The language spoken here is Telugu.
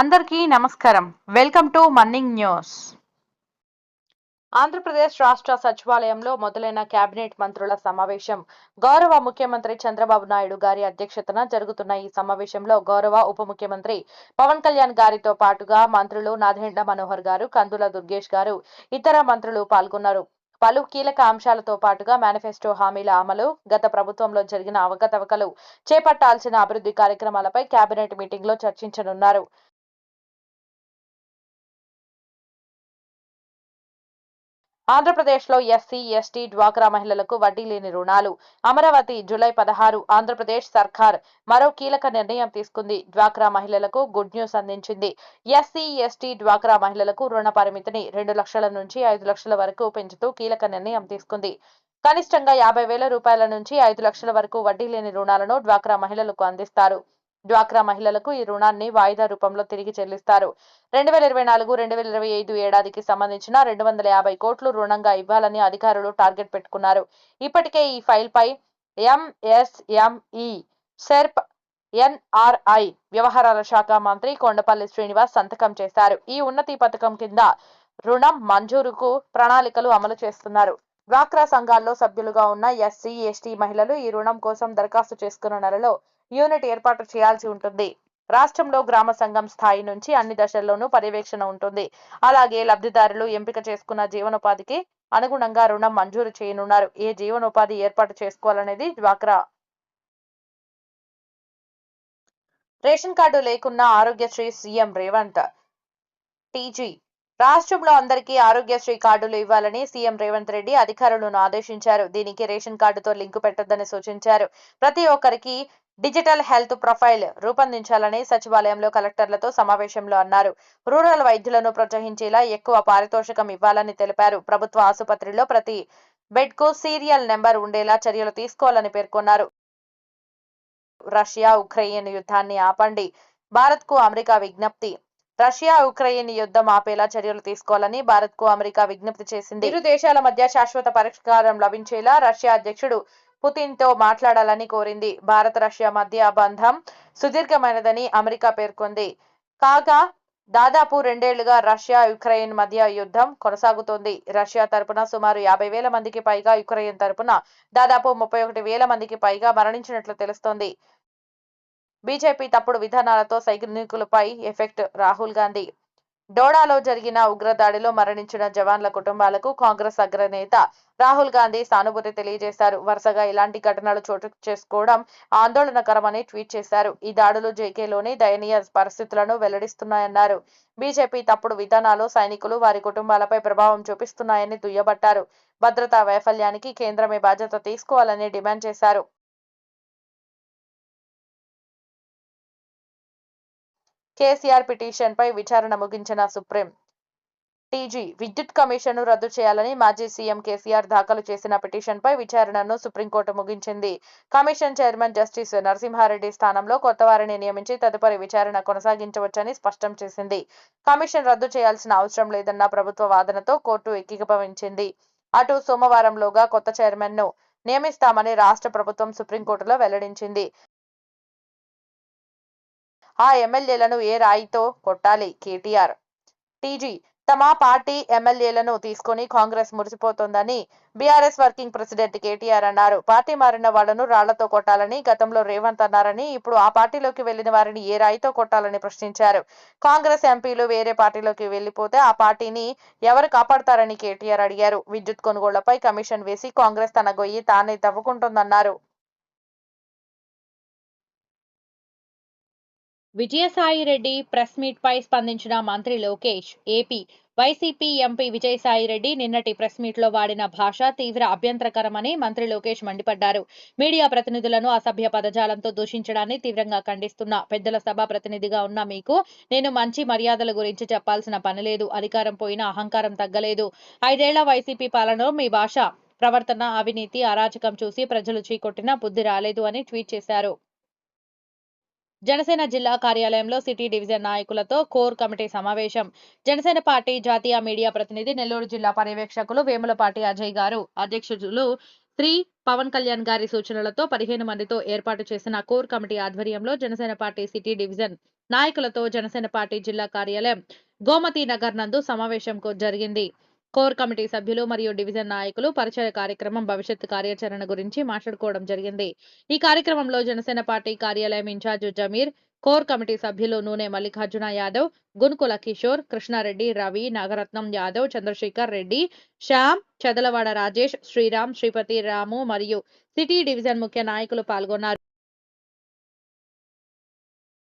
అందరికీ నమస్కారం. Welcome to morning news Andhra Pradesh రాష్ట్ర సచివాలయంలో మొదలైన కేబినెట్ మంత్రుల సమావేశం. గౌరవ ముఖ్యమంత్రి చంద్రబాబు నాయుడు గారి అధ్యక్షతన జరుగుతున్న ఈ సమావేశంలో గౌరవ ఉప ముఖ్యమంత్రి పవన్ కళ్యాణ్ గారితో పాటుగా మంత్రులు నాదెండ్ల మనోహర్ గారు కందుల దుర్గేష్ గారు ఇతర మంత్రులు పాల్గొన్నారు. పలు కీలక అంశాలతో పాటుగా మేనిఫెస్టో హామీల అమలు గత ప్రభుత్వంలో జరిగిన అవకతవకలు చేపట్టాల్సిన అభివృద్ధి కార్యక్రమాలపై కేబినెట్ మీటింగ్లో చర్చించనున్నారు. ఆంధ్రప్రదేశ్లో ఎస్సీ ఎస్టీ డ్వాక్రా మహిళలకు వడ్డీ లేని రుణాలు. అమరావతి జూలై పదహారు ఆంధ్రప్రదేశ్ సర్కార్ మరో కీలక నిర్ణయం తీసుకుంది. డ్వాక్రా మహిళలకు గుడ్ న్యూస్ అందించింది. ఎస్సీ ఎస్టీ డ్వాక్రా మహిళలకు రుణ పరిమితిని రెండు లక్షల నుంచి ఐదు లక్షల వరకు పెంచుతూ కీలక నిర్ణయం తీసుకుంది. కనిష్టంగా యాభై వేల రూపాయల నుంచి ఐదు లక్షల వరకు వడ్డీ లేని రుణాలను డ్వాక్రా మహిళలకు అందిస్తారు. డ్వాక్రా మహిళలకు ఈ రుణాన్ని వాయిదా రూపంలో తిరిగి చెల్లిస్తారు. రెండు వేల ఇరవై నాలుగు రెండు వేల ఇరవై ఐదు ఏడాదికి సంబంధించిన రెండు వందల యాభై కోట్లు రుణంగా ఇవ్వాలని అధికారులు టార్గెట్ పెట్టుకున్నారు. ఇప్పటికే ఈ ఫైల్ పై ఎంఎస్ఎంఈ సెర్ప్ ఎన్ఆర్ఐ వ్యవహారాల శాఖ మంత్రి కొండపల్లి శ్రీనివాస్ సంతకం చేశారు. ఈ ఉన్నతి పథకం కింద రుణం మంజూరుకు ప్రణాళికలు అమలు చేస్తున్నారు. డ్వాక్రా సంఘాల్లో సభ్యులుగా ఉన్న ఎస్సీ ఎస్టీ మహిళలు ఈ రుణం కోసం దరఖాస్తు చేసుకున్న నెలలో యూనిట్ ఏర్పాటు చేయాల్సి ఉంటుంది. రాష్ట్రంలో గ్రామ సంఘం స్థాయి నుంచి అన్ని దశల్లోనూ పర్యవేక్షణ ఉంటుంది. అలాగే లబ్ధిదారులు ఎంపిక చేసుకున్న జీవనోపాధికి అనుగుణంగా రుణం మంజూరు చేయనున్నారు. ఏ జీవనోపాధి ఏర్పాటు చేసుకోవాలనేది డ్వాక్రా. రేషన్ కార్డు లేకున్నా ఆరోగ్యశ్రీ సీఎం రేవంత్. టీజీ. రాష్ట్రంలో అందరికీ ఆరోగ్యశ్రీ కార్డులు ఇవ్వాలని సీఎం రేవంత్ రెడ్డి అధికారులను ఆదేశించారు. దీనికి రేషన్ కార్డుతో లింకు పెట్టొద్దని సూచించారు. ప్రతి ఒక్కరికి డిజిటల్ హెల్త్ ప్రొఫైల్ రూపొందించాలని సచివాలయంలో కలెక్టర్లతో సమావేశంలో అన్నారు. రూరల్ వైద్యులను ప్రోత్సహించేలా ఎక్కువ పారితోషికం ఇవ్వాలని తెలిపారు. ప్రభుత్వ ఆసుపత్రిలో ప్రతి బెడ్కు సీరియల్ నెంబర్ ఉండేలా చర్యలు తీసుకోవాలని పేర్కొన్నారు. రష్యా ఉక్రెయిన్ యుద్ధాన్ని ఆపండి. భారత్కు అమెరికా విజ్ఞప్తి. రష్యా ఉక్రెయిన్ యుద్ధం ఆపేలా చర్యలు తీసుకోవాలని భారత్కు అమెరికా విజ్ఞప్తి చేసింది. ఇరు దేశాల మధ్య శాశ్వత పరిష్కారం లభించేలా రష్యా అధ్యక్షుడు పుతిన్తో మాట్లాడాలని కోరింది. భారత రష్యా మధ్య బంధం సుదీర్ఘమైనదని అమెరికా పేర్కొంది. కాగా దాదాపు రెండేళ్ళుగా రష్యా యుక్రెయిన్ మధ్య యుద్ధం కొనసాగుతోంది. రష్యా తరపున సుమారు యాభై వేల మందికి పైగా యుక్రెయిన్ తరపున దాదాపు ముప్పై ఒకటి వేల మందికి పైగా మరణించినట్లు తెలుస్తోంది. బీజేపీ తప్పుడు విధానాలతో సైనికులపై ఎఫెక్ట్ రాహుల్ గాంధీ. డోడాలో జరిగిన ఉగ్రదాడిలో మరణించిన జవాన్ల కుటుంబాలకు కాంగ్రెస్ అగ్రనేత రాహుల్ గాంధీ సానుభూతి తెలియజేశారు. వరుసగా ఇలాంటి ఘటనలు చోటు చేసుకోవడం ఆందోళనకరమని ట్వీట్ చేశారు. ఈ దాడులు జేకేలోని దయనీయ పరిస్థితులను వెల్లడిస్తున్నాయన్నారు. బీజేపీ తప్పుడు విధానాలు సైనికులు వారి కుటుంబాలపై ప్రభావం చూపిస్తున్నాయని దుయ్యబట్టారు. భద్రతా వైఫల్యానికి కేంద్రమే బాధ్యత తీసుకోవాలని డిమాండ్ చేశారు. కేసీఆర్ పిటిషన్పై విచారణ ముగించిన సుప్రీం. టీజీ విద్యుత్ కమిషన్ను రద్దు చేయాలని మాజీ సీఎం కేసీఆర్ దాఖలు చేసిన పిటిషన్ పై విచారణను సుప్రీంకోర్టు ముగించింది. కమిషన్ చైర్మన్ జస్టిస్ నరసింహారెడ్డి స్థానంలో కొత్త వారిని నియమించి తదుపరి విచారణ కొనసాగించవచ్చని స్పష్టం చేసింది. కమిషన్ రద్దు చేయాల్సిన అవసరం లేదన్న ప్రభుత్వ వాదనతో కోర్టు ఏకీభవించింది. అటు సోమవారంలోగా కొత్త చైర్మన్ను నియమిస్తామని రాష్ట్ర ప్రభుత్వం సుప్రీంకోర్టులో వెల్లడించింది. ఆ ఎమ్మెల్యేలను ఏ రాయితో కొట్టాలి? కేటీఆర్. టీజీ. తమ పార్టీ ఎమ్మెల్యేలను తీసుకొని కాంగ్రెస్ మురిసిపోతోందని బీఆర్ఎస్ వర్కింగ్ ప్రెసిడెంట్ కేటీఆర్ అన్నారు. పార్టీ మారిన వాళ్ళను రాళ్ళతో కొట్టాలని గతంలో రేవంత్ అన్నారని ఇప్పుడు ఆ పార్టీలోకి వెళ్ళిన వారిని ఏ రాయితో కొట్టాలని ప్రశ్నించారు. కాంగ్రెస్ ఎంపీలు వేరే పార్టీలోకి వెళ్ళిపోతే ఆ పార్టీని ఎవరు కాపాడతారని కేటీఆర్ అడిగారు. విద్యుత్ కొనుగోళ్ళపై కమిషన్ వేసి కాంగ్రెస్ తన గొయ్యి తానే తవ్వుకుంటోందన్నారు. విజయసాయిరెడ్డి ప్రెస్ మీట్ పై స్పందించిన మంత్రి Lokesh AP YCP MP Vijayasai Reddy నిన్నటి ప్రెస్ మీట్లో వాడిన భాష తీవ్ర అభ్యంతరకరమని మంత్రి లోకేష్ మండిపడ్డారు. మీడియా ప్రతినిధులను అసభ్య పదజాలంతో దూషించడాన్ని తీవ్రంగా ఖండిస్తున్నా పెద్దల సభ ప్రతినిధిగా ఉన్న మీకు నేను మంచి మర్యాదల గురించి చెప్పాల్సిన పని లేదు అధికారం పోయినా అహంకారం తగ్గలేదు. ఐదేళ్ళ వైసీపీ పాలనలో మీ భాష ప్రవర్తన అవినీతి అరాచకం చూసి ప్రజలు చీకొట్టినా బుద్ధి రాలేదు అని ట్వీట్ చేశారు. జనసేన జిల్లా కార్యాలయంలో సిటీ డివిజన్ నాయకులతో కోర్ కమిటీ సమావేశం. జనసేన పార్టీ జాతీయ మీడియా ప్రతినిధి నెల్లూరు జిల్లా పర్యవేక్షకులు వేములపాటి అజయ్ గారు అధ్యక్షులు శ్రీ పవన్ కళ్యాణ్ గారి సూచనలతో పదిహేను మందితో ఏర్పాటు చేసిన కోర్ కమిటీ ఆధ్వర్యంలో జనసేన పార్టీ సిటీ డివిజన్ నాయకులతో జనసేన పార్టీ జిల్లా కార్యాలయం గోమతి నగర్ నందు సమావేశం జరిగింది. కోర్ కమిటీ సభ్యులు మరియు డివిజన్ నాయకులు పరిచయ కార్యక్రమం భవిష్యత్తు కార్యాచరణ గురించి మాట్లాడుకోవడం జరిగింది. ఈ కార్యక్రమంలో జనసేన పార్టీ కార్యాలయం ఇన్ఛార్జ్ జమీర్ కోర్ కమిటీ సభ్యులు నూనె మల్లికార్జున యాదవ్ గునుకుల కిషోర్ కృష్ణారెడ్డి రవి నాగరత్నం యాదవ్ చంద్రశేఖర్ రెడ్డి శ్యామ్ చదలవాడ రాజేష్ శ్రీరామ్ శ్రీపతి రాము మరియు సిటీ డివిజన్ ముఖ్య నాయకులు పాల్గొన్నారు.